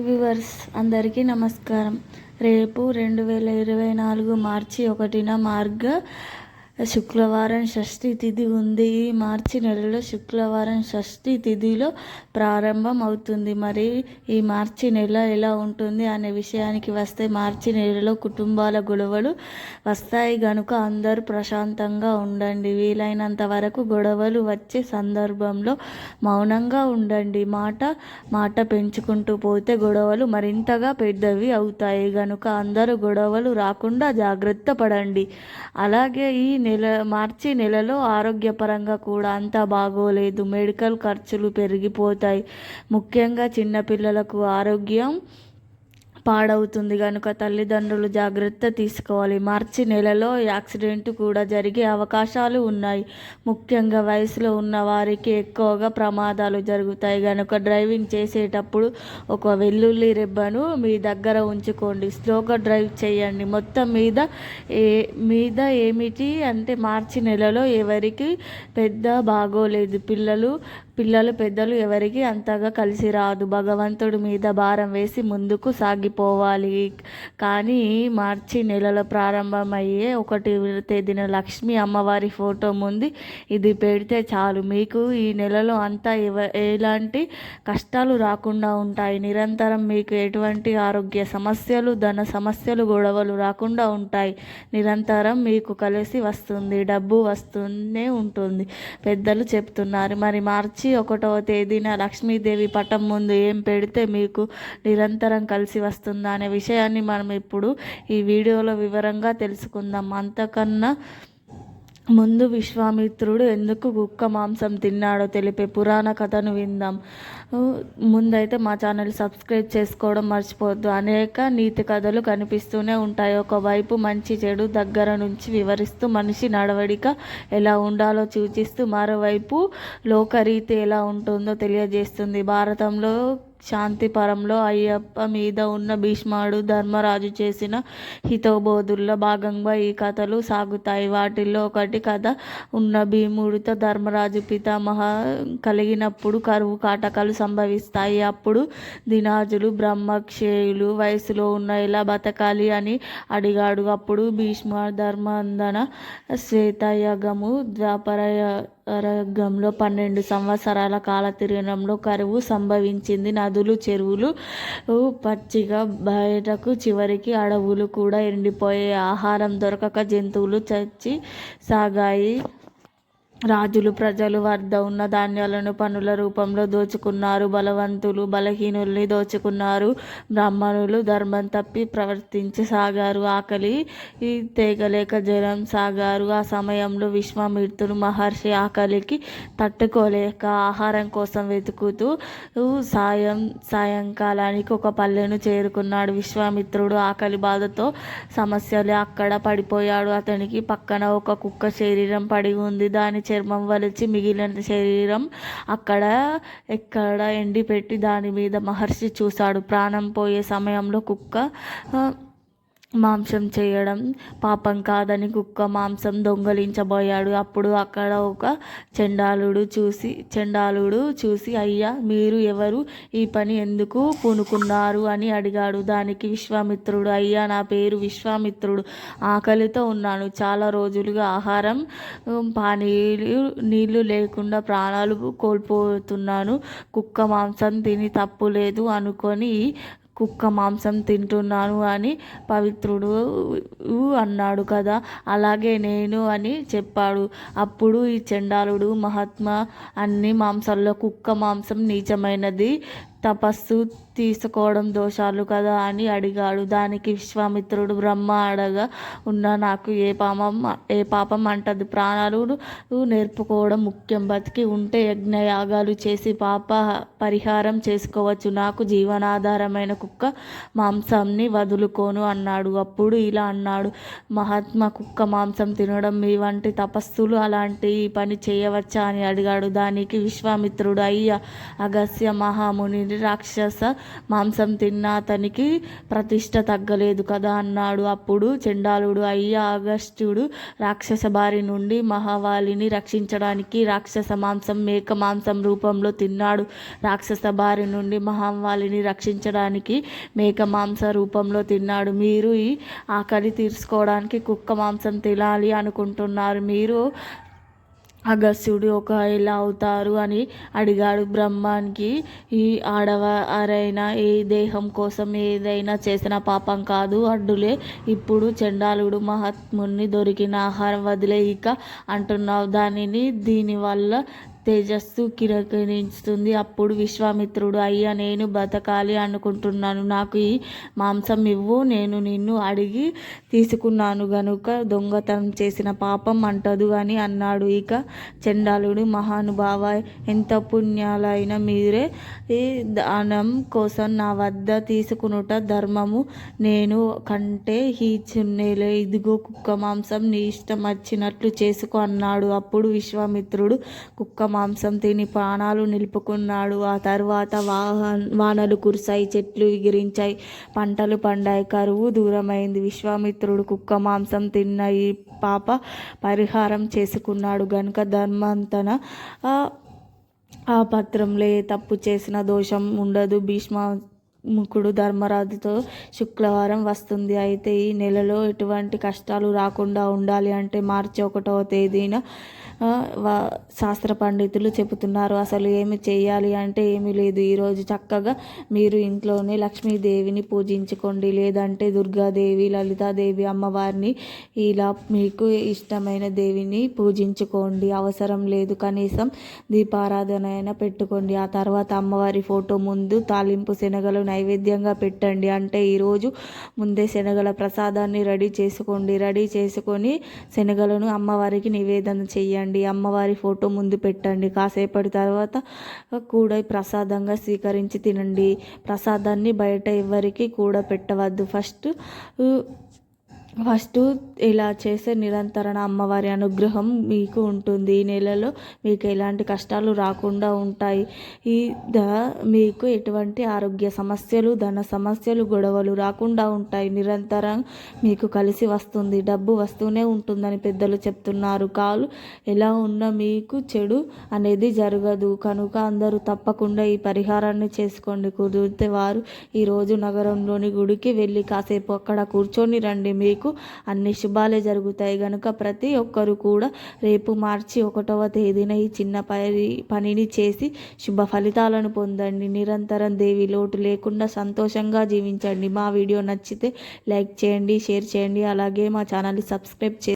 Viewers అందరికీ నమస్కారం. రేపు రెండు వేల ఇరవై నాలుగు మార్చి ఒకటిన మార్గ శుక్రవారం షష్ఠి తిథి ఉంది. ఈ మార్చి నెలలో శుక్రవారం షష్ఠి తిథిలో ప్రారంభం అవుతుంది. మరి ఈ మార్చి నెల ఎలా ఉంటుంది అనే విషయానికి వస్తే మార్చి నెలలో కుటుంబాల గొడవలు వస్తాయి. గనుక అందరూ ప్రశాంతంగా ఉండండి. వీలైనంత వరకు గొడవలు వచ్చే సందర్భంలో మౌనంగా ఉండండి. మాట మాట పెంచుకుంటూ పోతే గొడవలు మరింతగా పెద్దవి అవుతాయి. గనుక అందరూ గొడవలు రాకుండా జాగ్రత్త పడండి. అలాగే ఈ నెల మార్చి నెలలో ఆరోగ్యపరంగా కూడా అంతా బాగోలేదు. మెడికల్ ఖర్చులు పెరిగిపోతాయి. ముఖ్యంగా చిన్నపిల్లలకు ఆరోగ్యం పాడవుతుంది కనుక తల్లిదండ్రులు జాగ్రత్త తీసుకోవాలి. మార్చి నెలలో యాక్సిడెంట్ కూడా జరిగే అవకాశాలు ఉన్నాయి. ముఖ్యంగా వయసులో ఉన్న వారికి ఎక్కువగా ప్రమాదాలు జరుగుతాయి. కనుక డ్రైవింగ్ చేసేటప్పుడు ఒక వెల్లుల్లి రెబ్బను మీ దగ్గర ఉంచుకోండి. స్లోగా డ్రైవ్ చేయండి. మొత్తం మీద ఏ మీద ఏమిటి అంటే మార్చి నెలలో ఎవరికి పెద్ద బాగోలేదు. పిల్లలు పిల్లలు పెద్దలు ఎవరికి అంతగా కలిసి రాదు. భగవంతుడి మీద భారం వేసి ముందుకు సాగిపోవాలి. కానీ మార్చి నెలలో ప్రారంభమయ్యే ఒకటి తేదీన లక్ష్మీ అమ్మవారి ఫోటో ముందు ఇది పెడితే చాలు. మీకు ఈ నెలలో అంతా ఎవ ఎలాంటి కష్టాలు రాకుండా ఉంటాయి. నిరంతరం మీకు ఎటువంటి ఆరోగ్య సమస్యలు ధన సమస్యలు గొడవలు రాకుండా ఉంటాయి. నిరంతరం మీకు కలిసి వస్తుంది. డబ్బు వస్తూనే ఉంటుంది. పెద్దలు చెప్తున్నారు. మరి మార్చి మార్చి ఒకటవ తేదీన లక్ష్మీదేవి పటం ముందు ఏం పెడితే మీకు నిరంతరం కలిసి వస్తుందా అనే విషయాన్ని మనం ఇప్పుడు ఈ వీడియోలో వివరంగా తెలుసుకుందాం. అంతకన్నా ముందు విశ్వామిత్రుడు ఎందుకు కుక్క మాంసం తిన్నాడో తెలిపే పురాణ కథను విందాం. ముందైతే మా ఛానల్ సబ్స్క్రైబ్ చేసుకోవడం మర్చిపోవద్దు. అనేక నీతి కథలు కనిపిస్తూనే ఉంటాయి. ఒకవైపు మంచి చెడు దగ్గర నుంచి వివరిస్తూ మనిషి నడవడిక ఎలా ఉండాలో సూచిస్తూ మరోవైపు లోకరీతి ఎలా ఉంటుందో తెలియజేస్తుంది. భారతంలో శాంతిపరంలో అయ్యప్ప మీద ఉన్న భీష్ముడు ధర్మరాజు చేసిన హితోబోధుల్లో భాగంగా ఈ కథలు సాగుతాయి. వాటిల్లో ఒకటి కథ ఉన్న భీముడితో ధర్మరాజు పితామహ కలిగినప్పుడు కరువు కాటకాలు సంభవిస్తాయి. అప్పుడు దినాజులు బ్రహ్మక్షేయులు వయసులో ఉన్న ఎలా బతకాలి అని అడిగాడు. అప్పుడు భీష్మ ధర్మందన శ్వేతయగము ద్వాపర రంగంలో పన్నెండు సంవత్సరాల కాలతీరంలో కరువు సంభవించింది. నదులు చెరువులు పచ్చిగా బయటకు చివరికి అడవులు కూడా ఎండిపోయే ఆహారం దొరకక జంతువులు చచ్చి సాగాయి. రాజులు ప్రజలు వద్ద ఉన్న ధాన్యాలను పనుల రూపంలో దోచుకున్నారు బలవంతులు బలహీనుల్ని దోచుకున్నారు బ్రాహ్మణులు ధర్మం తప్పి ప్రవర్తించి సాగారు. ఆకలి తేగలేక జ్వరం సాగారు. ఆ సమయంలో విశ్వామిత్రుడు మహర్షి ఆకలికి తట్టుకోలేక ఆహారం కోసం వెతుకుతూ సాయం సాయంకాలానికి ఒక పల్లెను చేరుకున్నాడు విశ్వామిత్రుడు. ఆకలి బాధతో సమస్యలు అక్కడ పడిపోయాడు. అతనికి పక్కన ఒక కుక్క శరీరం పడి ఉంది. దాని చర్మం వలిచి మిగిలిన శరీరం అక్కడ ఎక్కడ ఎండిపెట్టి దాని మీద మహర్షి చూశాడు. ప్రాణం పోయే సమయంలో కుక్క మాంసం చేయడం. పాపం కాదని కుక్క మాంసం దొంగలించబోయాడు. అప్పుడు అక్కడ ఒక చండాలుడు చూసి చండాలుడు చూసి అయ్యా మీరు ఎవరు? ఈ పని ఎందుకు పూనుకున్నారు? అని అడిగాడు. దానికి విశ్వామిత్రుడు అయ్యా నా పేరు విశ్వామిత్రుడు. ఆకలితో ఉన్నాను. చాలా రోజులుగా ఆహారం పానీలు నీళ్ళు లేకుండా ప్రాణాలు కోల్పోతున్నాను. కుక్క మాంసం తిని తప్పు లేదు అనుకొని కుక్క మాంసం తింటున్నాను అని పవిత్రుడు అన్నాడు కదా అలాగే నేను అని చెప్పాడు. అప్పుడు ఈ చండాలుడు మహాత్మా అన్ని మాంసాల్లో కుక్క మాంసం నీచమైనది తపస్సు తీసుకోవడం దోషాలు కదా అని అడిగాడు. దానికి విశ్వామిత్రుడు బ్రహ్మ అడగా ఉన్న నాకు ఏ పాపం ఏ పాపం అంటది? ప్రాణాలు నేర్పుకోవడం ముఖ్యం. బతికి ఉంటే యజ్ఞయాగాలు చేసి పాప పరిహారం చేసుకోవచ్చు. నాకు జీవనాధారమైన కుక్క మాంసాన్ని వదులుకోను అన్నాడు. అప్పుడు ఇలా అన్నాడు. మహాత్మా కుక్క మాంసం తినడం మీ వంటి తపస్సులు అలాంటి పని చేయవచ్చా అని అడిగాడు. దానికి విశ్వామిత్రుడు అయ్యా అగస్య మహాముని తినండి రాక్షస మాంసం తిన్న అతనికి ప్రతిష్ట తగ్గలేదు కదా అన్నాడు. అప్పుడు చండాలుడు అయ్యా అగస్త్యుడు రాక్షస బారి నుండి మహావాలిని రక్షించడానికి రాక్షస మాంసం మేక మాంసం రూపంలో తిన్నాడు. రాక్షస బారి నుండి మహావాలిని రక్షించడానికి మేక మాంస రూపంలో తిన్నాడు. మీరు ఈ ఆకలి తీర్చుకోవడానికి కుక్క మాంసం తినాలి అనుకుంటున్నారు. మీరు అగస్త్యుడు ఒక ఎలా అవుతారు అని అడిగాడు బ్రహ్మానికి. ఈ ఆడవారైన ఏ దేహం కోసం ఏదైనా చేసిన పాపం కాదు అడ్డులే. ఇప్పుడు చండాలుడు మహాత్ముని దొరికిన ఆహారం వదిలేయిక అంటున్నావు. దానిని దీనివల్ల తేజస్సు కిరకిరిస్తుంది అప్పుడు విశ్వామిత్రుడు అయ్యా నేను బతకాలి అనుకుంటున్నాను. నాకు ఈ మాంసం ఇవ్వు. నేను నిన్ను అడిగి తీసుకున్నాను గనుక దొంగతనం చేసిన పాపం అంటదు అని అన్నాడు. ఇక చండాలుడు మహానుభావ ఎంత పుణ్యాలైన మీరే ఈ దానం కోసం నా వద్ద తీసుకునుట ధర్మము. నేను కంటే హీచున్నేలే ఇదిగో కుక్క మాంసం నీ ఇష్టం వచ్చినట్లు చేసుకో అన్నాడు. అప్పుడు విశ్వామిత్రుడు కుక్క మాంసం తిని ప్రాణాలు నిలుపుకున్నాడు. ఆ తర్వాత వాహన వానలు కురిశాయి చెట్లు ఎగిరించాయి పంటలు పండాయి. కరువు దూరమైంది. విశ్వామిత్రుడు కుక్క మాంసం తిన్న ఈ పాప పరిహారం చేసుకున్నాడు. గనుక ధర్మంతన ఆ పత్రంలో ఏ తప్పు చేసిన దోషం ఉండదు. భీష్మ ముఖుడు ధర్మరాజుతో శుక్రవారం వస్తుంది. అయితే ఈ నెలలో ఎటువంటి కష్టాలు రాకుండా ఉండాలి అంటే మార్చి ఒకటవ తేదీన శాస్త్ర పండితులు చెబుతున్నారు. అసలు ఏమి చేయాలి అంటే ఏమీ లేదు. ఈరోజు చక్కగా మీరు ఇంట్లోనే లక్ష్మీదేవిని పూజించుకోండి. లేదంటే దుర్గాదేవి లలితాదేవి అమ్మవారిని ఇలా మీకు ఇష్టమైన దేవిని పూజించుకోండి. అవసరం లేదు. కనీసం దీపారాధన అయినా పెట్టుకోండి. ఆ తర్వాత అమ్మవారి ఫోటో ముందు తాలింపు శనగలు నైవేద్యంగా పెట్టండి. అంటే ఈరోజు ముందే శనగల ప్రసాదాన్ని రెడీ చేసుకోండి. రెడీ చేసుకొని శనగలను అమ్మవారికి నివేదన చేయండి. అమ్మవారి ఫోటో ముందు పెట్టండి. కాసేపటి తర్వాత కూడా ప్రసాదంగా స్వీకరించి తినండి. ప్రసాదాన్ని బయట ఎవరికి కూడా పెట్టవద్దు. ఫస్ట్ ఫస్ట్ ఇలా చేసే నిరంతరణ అమ్మవారి అనుగ్రహం మీకు ఉంటుంది. ఈ నెలలో మీకు ఎలాంటి కష్టాలు రాకుండా ఉంటాయి. ఈ ద మీకు ఎటువంటి ఆరోగ్య సమస్యలు ధన సమస్యలు గొడవలు రాకుండా ఉంటాయి. నిరంతరం మీకు కలిసి వస్తుంది. డబ్బు వస్తూనే ఉంటుందని పెద్దలు చెప్తున్నారు. కాలు ఎలా ఉన్నా మీకు చెడు అనేది జరగదు. కనుక అందరూ తప్పకుండా ఈ పరిహారాన్ని చేసుకోండి. కుదిరితే వారు ఈరోజు నగరంలోని గుడికి వెళ్ళి కాసేపు అక్కడ కూర్చొని రండి. మీకు మీకు అన్ని శుభాలే జరుగుతాయి. కనుక ప్రతి ఒక్కరు కూడా రేపు మార్చి ఒకటవ తేదీన ఈ చిన్న పని పనిని చేసి శుభ ఫలితాలను పొందండి. నిరంతరం దేవి లోటు లేకుండా సంతోషంగా జీవించండి. మా వీడియో నచ్చితే లైక్ చేయండి షేర్ చేయండి. అలాగే మా ఛానల్ని సబ్స్క్రైబ్ చే